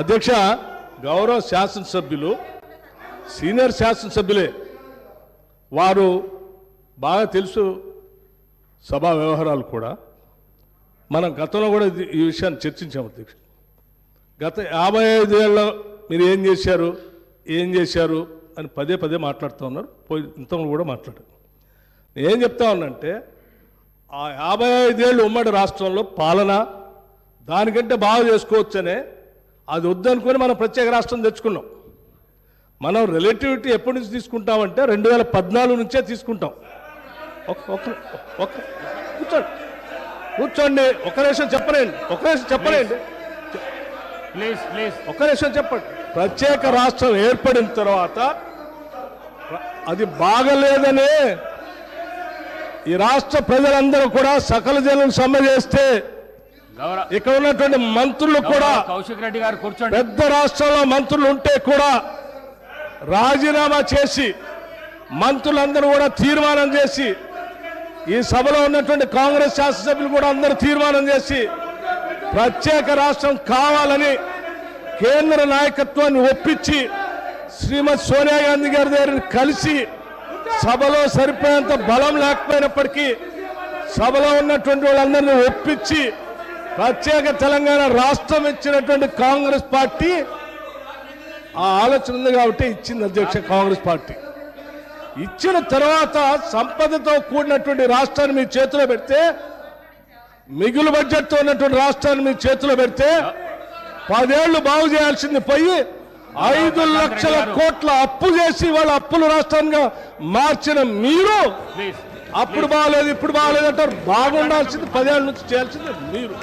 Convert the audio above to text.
అధ్యక్ష గౌరవ శాసనసభ్యులు సీనియర్ శాసనసభ్యులే వారు బాగా తెలుసు సభా వ్యవహారాలు కూడా. మనం గతంలో కూడా ఈ విషయాన్ని చర్చించాము అధ్యక్ష. గత యాభై ఐదేళ్ళలో మీరు ఏం చేశారు ఏం చేశారు అని పదే పదే మాట్లాడుతూ ఉన్నారు. పోయి ఇంతకుముందు కూడా మాట్లాడారు. నేను ఏం చెప్తా ఉన్నానంటే ఆ యాభై ఐదేళ్ళు ఉమ్మడి రాష్ట్రంలో పాలన దానికంటే బాగా చేసుకోవచ్చనే అది వద్దనుకొని మనం ప్రత్యేక రాష్ట్రం తెచ్చుకున్నాం. మనం రిలేటివిటీ ఎప్పటి నుంచి తీసుకుంటామంటే రెండు వేల పద్నాలుగు నుంచే తీసుకుంటాం. కూర్చోండి. కూర్చోండి. ఒక నిమిషం చెప్పలేండి. ఒక నిమిషం చెప్పలేండి. ప్లీజ్ ప్లీజ్ ఒక్క నిమిషం చెప్పండి. ప్రత్యేక రాష్ట్రం ఏర్పడిన తర్వాత అది బాగలేదనే ఈ రాష్ట్ర ప్రజలందరూ కూడా సకల జనం సమ్మె చేస్తే ఇక్కడ ఉన్నటువంటి మంత్రులు కూడా కౌశిక్ రెడ్డి గారు కూర్చోండి. పెద్ద రాష్ట్రంలో మంత్రులు ఉంటే కూడా రాజీనామా చేసి మంత్రులందరూ కూడా తీర్మానం చేసి ఈ సభలో ఉన్నటువంటి కాంగ్రెస్ శాసనసభ్యులు కూడా అందరూ తీర్మానం చేసి ప్రత్యేక రాష్ట్రం కావాలని కేంద్ర నాయకత్వాన్ని ఒప్పించి శ్రీమతి సోనియా గాంధీ గారి దగ్గర కలిసి సభలో సరిపోయేంత బలం లేకపోయినప్పటికీ సభలో ఉన్నటువంటి వాళ్ళందరినీ ఒప్పించి ప్రత్యేక తెలంగాణ రాష్ట్రం ఇచ్చినటువంటి కాంగ్రెస్ పార్టీ ఆ ఆలోచన ఉంది కాబట్టి ఇచ్చింది అధ్యక్ష కాంగ్రెస్ పార్టీ. ఇచ్చిన తర్వాత సంపదతో కూడినటువంటి రాష్ట్రాన్ని మీ చేతిలో పెడితే మిగులు బడ్జెట్తో ఉన్నటువంటి రాష్ట్రాన్ని మీ చేతిలో పెడితే పదేళ్ళు బాగు చేయాల్సింది పోయి ఐదు లక్షల కోట్ల అప్పు చేసి వాళ్ళ అప్పులు రాష్ట్రంగా మార్చిన మీరు అప్పుడు బాగలేదు ఇప్పుడు బాగలేదు అంటారు బాగుండాల్సింది పదేళ్ళ నుంచి చేయాల్సింది మీరు.